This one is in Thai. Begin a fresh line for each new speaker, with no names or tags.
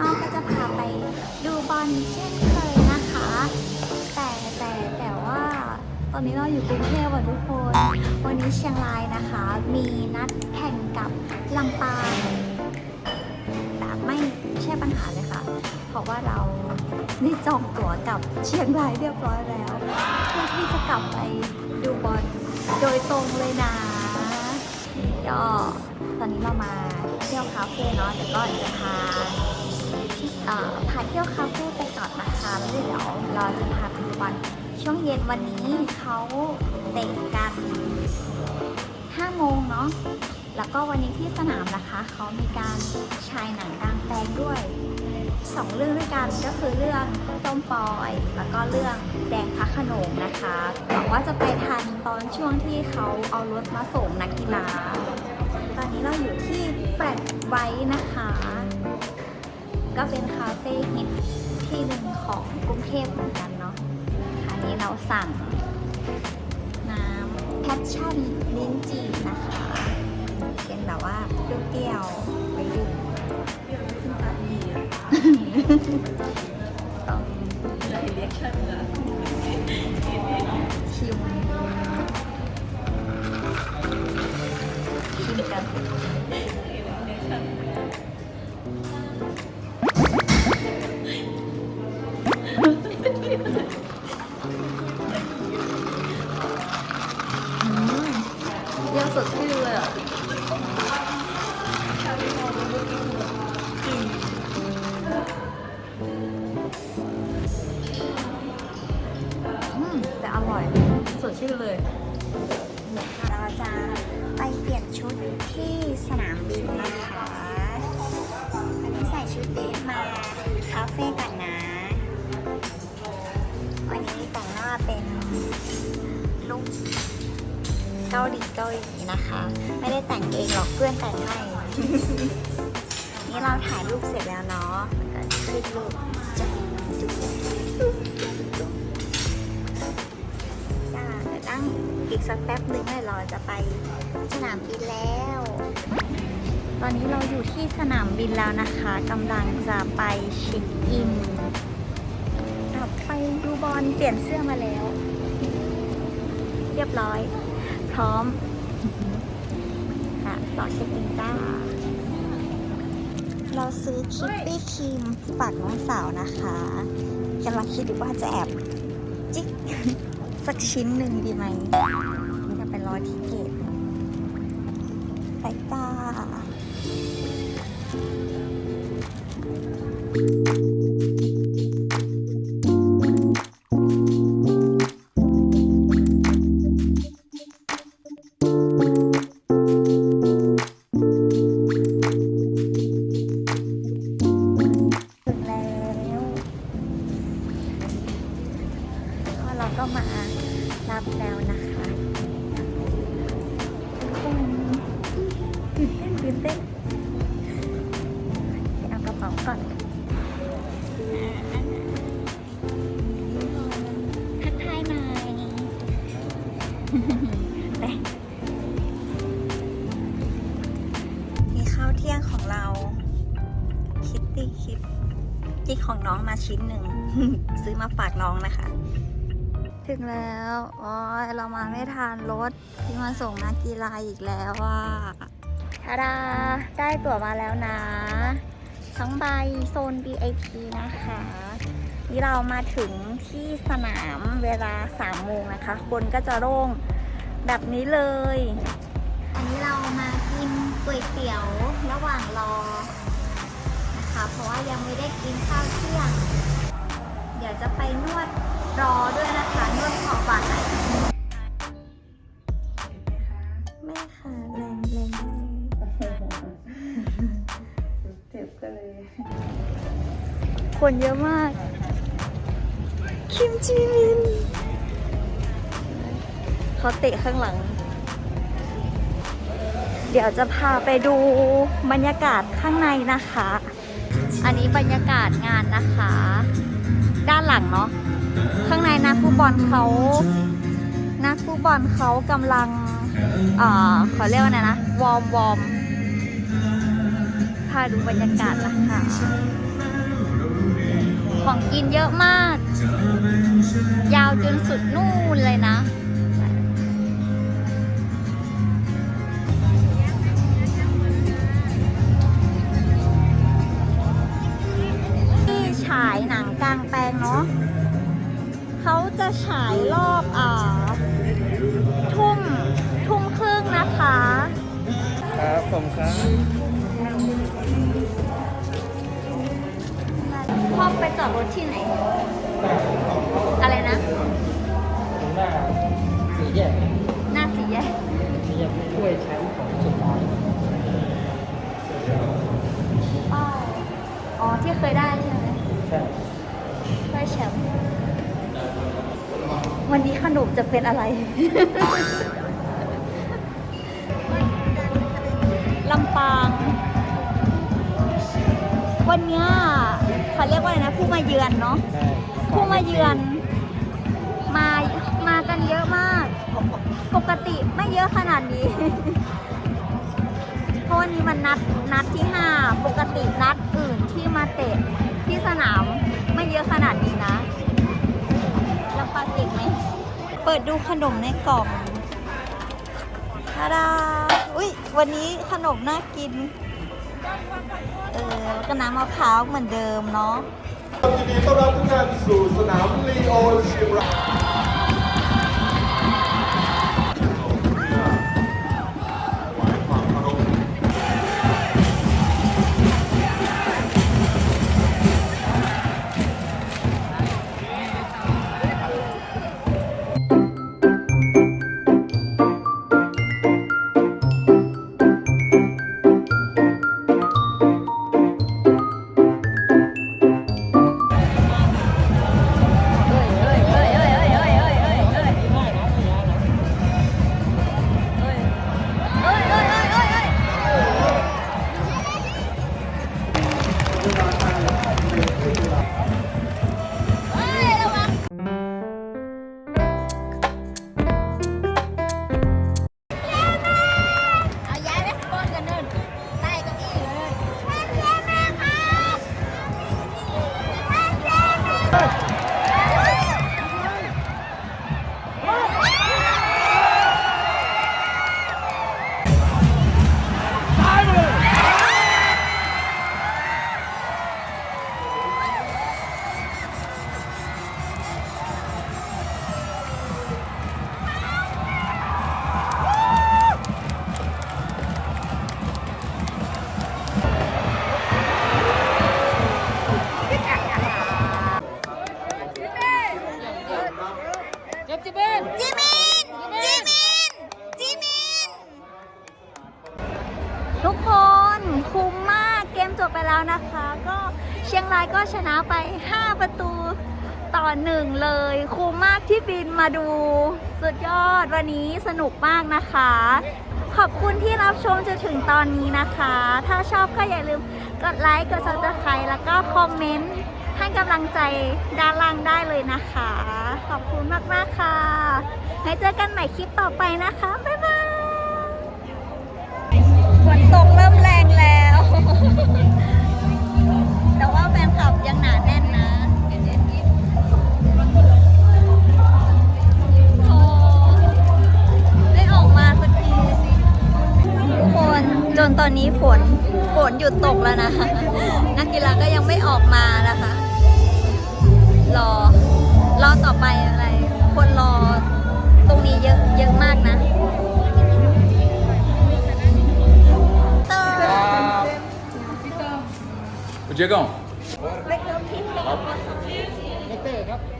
อ้อก็จะพาไปดูบอลเช่นเคยนะคะ แต่แต่แต่ว่าตอนนี้เราอยู่กรุงเทพอะทุกคน วันนี้เชียงรายนะคะ มีนัดแข่งกับลำปางแต่ไม่ใช่ปัญหาเลยค่ะ เพราะว่าเราได้จองตั๋วกับเชียงรายเรียบร้อยแล้วเพื่อที่จะกลับไปดูบอลโดยตรงเลยนะก็ตอนนี้เรามาเที่ยวคาเฟ่เนาะแต่ก็จะพา พาเที่ยวคาเฟ่ไปก่อนนะคะแล้วเดี๋ยวเราจะพาไปดูบอลช่วงเย็นวันนี้เขาเตะกัน5โมงเนาะแล้วก็วันนี้ที่สนามนะคะเขามีการฉายหนังกลางแปลงด้วยสองเรื่องด้วยกันก็คือเรื่องส้มปอย แล้วก็เรื่องแดงพระโขนงนะคะหวังว่าจะไปทันตอนช่วงที่เขาเอารถมาส่งนักกีฬาตอนนี้เราอยู่ที่แฟลตไว้นะคะ ก็เป็นคาเฟ่ฮิตที่หนึ่งของกรุงเทพเหมือนกันเนาะอันนี้เราสั่งน้ำแพชชั่นลิ้นจี่นะคะ เป็นแบบว่าเปรี้ยวๆไปดื่ม
สดชื่นเลยเรา
จะไปเปลี่ยนชุดที่สนามบินนะคะอันนี้ใส่ชุดเดทมาคาเฟ่กันนะ วันนี้แต่งหน้าเป็นลุคเกาหลีเกาหลีนะคะ ไม่ได้แต่งเองหรอกเพื่อนแต่งให้ นี่เราถ่ายรูปเสร็จแล้วเนาะแล้วก็คลิกรูปจะจุ๊ั้งอีกสักแป๊บหนึ่งเลยเราจะไปสนามบินแล้ว ตอนนี้เราอยู่ที่สนามบินแล้วนะคะกำลังจะไปเช็คอินไปดูบอลเปลี่ยนเสื้อมาแล้ว เรียบร้อย พร้อมค่ะรอเช็คอินจ้าเราซื้อคิปปี้ครีมฝากน้องสาวนะคะกำลังคิดอยู่ว่าจะแอบ จิ๊ก สักชิ้นหนึ่งดีไหมจะไปรอที่เกตไปจ้า ตตี้คิดจิกของน้องมาชิ้นหนึ่ง ซื้อมาฝากน้องนะคะ ถึงแล้วอ๋อเรามาไม่ทันรถที่มาส่งนักกีฬาอีกแล้วว่าทาดาได้ตั๋วมาแล้วนะ ทั้งใบโซน VIP นะคะนี่เรามาถึงที่สนามเวลา3โมงนะคะคนก็จะโล่งแบบนี้เลย อันนี้เรามากินก๋วยเตี๋ยวระหว่างรอ นะคะ เพราะว่ายังไม่ได้กินข้าวเที่ยง เดี๋ยวจะไปนวดรอด้วยนะคะ นวดขอบาดไหลไม่ค่ะแรงแรง
เจ็บก็เลย
คนเยอะมาก คิมจีมินเขาเตะข้างหลัง เดี๋ยวจะพาไปดูบรรยากาศข้างในนะคะ อันนี้บรรยากาศงานนะคะ ด้านหลังเนาะข้างในนักฟุตบอลเขานักฟุตบอลเขากำลังเอ่อขอเรียกว่าไงนะวอร์มวอร์มพาดูบรรยากาศนะคะของกินเยอะมาก ยาวจนสุดนู่นเลยนะ ถที่ไหน อะไรนะ
หน้าสี่แยก
หน้าสี่แยก
สี่แยกถ้วยแชมป์ของสุดท้าย
ป้ายอ๋อ ที่เคยได้ใช่ไหม
ใช่
ได้แชมป์ วันนี้ขนมจะเป็นอะไร ลำปาง วันเนี้ย เขาเรียกว่าอะไรนะผู้มาเยือนเนาะ
ใช่
ผู้มาเยือนมามากันเยอะมาก ปกติไม่เยอะขนาดนี้ เพราะวันนี้มันนัดนัดที่5ปกตินัดอื่นที่มาเตะที่สนามไม่เยอะขนาดนี้นะแล้วปาเก่งไหมเปิดดูขนมในกล่องทาดาอุ้ยวันนี้ขนมน่ากิน เออก็น้ำมะพร้าวเหมือนเดิมเนาะ
ยินดีต้อนรับทุกท่านสู่สนามลีโอเชียงราย
หนึ่งเลยคุ้มมากที่บินมาดู สุดยอดวันนี้สนุกมากนะคะ ขอบคุณที่รับชมจนถึงตอนนี้นะคะ ถ้าชอบก็อย่าลืมกดไลค์กด subscribe แล้วก็คอมเมนต์ให้กำลังใจด้านล่างได้เลยนะคะ ขอบคุณมาก ๆ ค่ะไว้เจอกันใหม่คลิปต่อไปนะคะ บ๊ายบายฝนตกเริ่มแรงแล้ว แต่ว่าแฟนคลับยังหนาแจนตอนนี้ฝนฝนหยุดตกแล้วนะ นักกีฬาก็ยังไม่ออกมานะคะ รอ รอต่อไปอะไร คนรอตรงนี้เยอะเยอะมากนะ
O Diegão,
ไม่เคยผิด